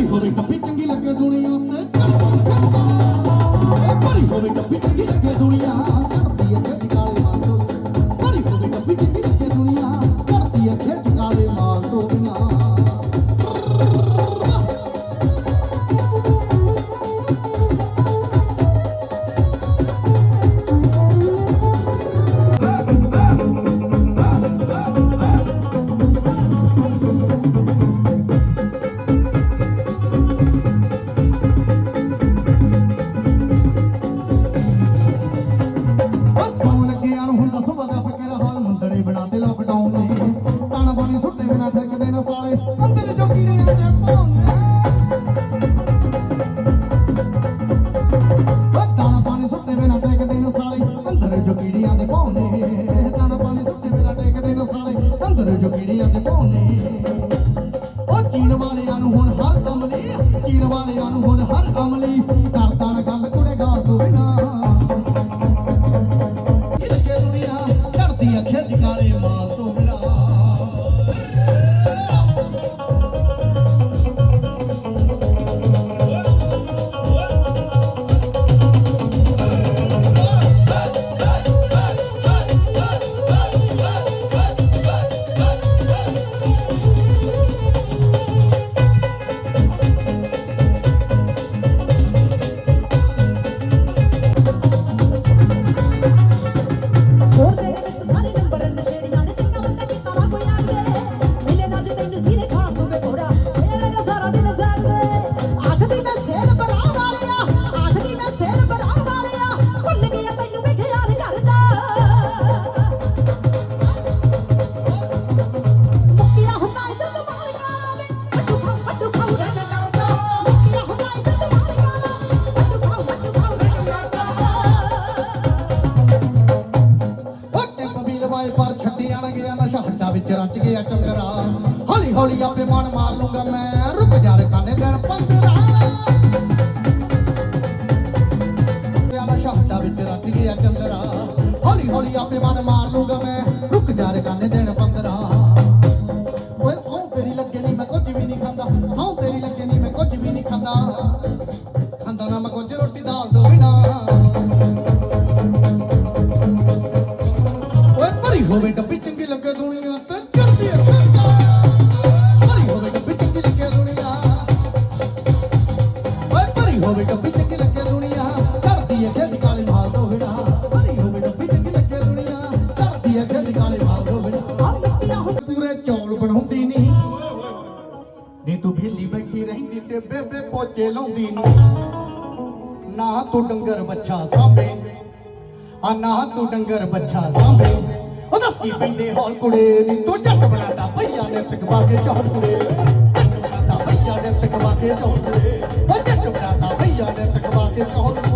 Hoy, horay papit ang ਕਟਾਉਂਦੇ ਤਣ ਬਣੀ ਸੁੱਟੇ ਬਿਨਾ ਥੱਕਦੇ ਨਾ ਸਾਲੇ ਅੰਦਰ ਜੋ ਕੀੜੀਆਂ ਤੇ ਪਾਉਂਦੇ ਤਣ ਬਣੀ ਸੁੱਟੇ ਬਿਨਾ ਥੱਕਦੇ ਨਾ ਸਾਲੇ ਅੰਦਰ ਜੋ ਕੀੜੀਆਂ ਤੇ ਪਾਉਂਦੇ ਤਣ ਬਣੀ ਸੁੱਟੇ ਬਿਨਾ ਥੱਕਦੇ ਨਾ ਸਾਲੇ ਅੰਦਰ ਜੋ ਕੀੜੀਆਂ ਤੇ ਪਾਉਂਦੇ ਚੀਨ ਵਾਲਿਆਂ ਨੂੰ ਹੁਣ ਹਰ ਅਮਲੀ ਚੀਨ ਵਾਲਿਆਂ ਨੂੰ ਹੁਣ ਹਰ ਅਮਲੀ ਕਰਦਾ ਨਾ ਗੱਲ ਕੁੜੇ ਗਾਲ ਤੋਂ ਬਿਨਾ ਕਿਲਕੇ ਦੁਨੀਆ ਕਰਦੀ ਅੱਖੇ ਚ ਕਾਲੇ ਮਾਸ ਟਿਪ ਪਰ ਛੱਡੀ ਆਣ ਗਿਆ ਨਸ਼ਾ ਹੱਡਾ ਵਿੱਚ ਰਚ ਗਿਆ ਚੰਦਰਾ। ਹੌਲੀ ਹੌਲੀ ਆਪੇ ਮਨ ਮਾਰ ਲੂੰਗਾ ਮੈਂ। ਰੁਕ ਜਾ ਰੇ ਦਿਨ 15 ਨਸ਼ਾ ਹੱਡਾ ਵਿੱਚ ਰਚ ਗਿਆ ਚੰਦਰਾ। ਹੌਲੀ ਹੌਲੀ ਆਪੇ ਮਨ ਮਾਰ ਲੂੰਗਾ ਮੈਂ। ਰੁਕ ਜਾ ਰੇ ਦਿਨ 15 ਓਏ ਸੌਂ ਤੇਰੀ ਲੱਗੇ ਨਹੀਂ ਮੈਂ ਕੁਝ ਵੀ ਨਹੀਂ ਖਾਂਦਾ। ਸੌਂ ਤੇਰੀ ਲੱਗੇ ਹੋਵੇ ਡੱਬੀ ਚੰਗੀ ਲੱਗੇ ਦੁਨੀਆ ਚੜਦੀ ਐ ਖਿੱਚ ਕਾਲੇ ਮਾਲ ਤੋਂ ਬਿਨਾ। ਭਰੀ ਹੋਵੇ ਡੱਬੀ ਚੰਗੀ ਲੱਗੇ ਦੁਨੀਆ ਚੜਦੀ ਐ ਖਿੱਚ ਕਾਲੇ ਮਾਲ ਤੋਂ ਬਿਨਾ। ਆ ਮਿੱਟੀਆਂ ਹੁੰਦਾ। ਪੂਰੇ ਚੌਲ ਬਣਾਉਂਦੀ ਨਹੀਂ ਨੀ ਤੂੰ ਭੇਲੀ ਬੈਠੀ ਰਹਿੰਦੀ ਤੇ ਬੇਬੇ ਪੋਚੇ ਲਾਉਂਦੀ ਨਹੀਂ ਨਾ ਤੂੰ ਡੰਗਰ ਬੱਚਾ ਸਾਂਭੇ। ਆ ਨਾ ਤੂੰ ਡੰਗਰ ਬੱਚਾ ਸਾਂਭੇ। ਉਹ ਦੱਸ ਕੀ ਪੈਂਦੇ ਹੌਲ ਕੁੜੇ ਨੀ? ਤੂੰ ਜੱਟ ਬਣਾਤਾ ਭਈਆ ਨੇ ਤਕਵਾ ਕੇ ਚੌੜ ਕੁੜੇ। ਜੱਟ ਬਣਾਤਾ ਭਈਆ ਨੇ ਤਕਵਾ ਕੇ ਚੌੜ ਕੁੜੇ। ਉਹ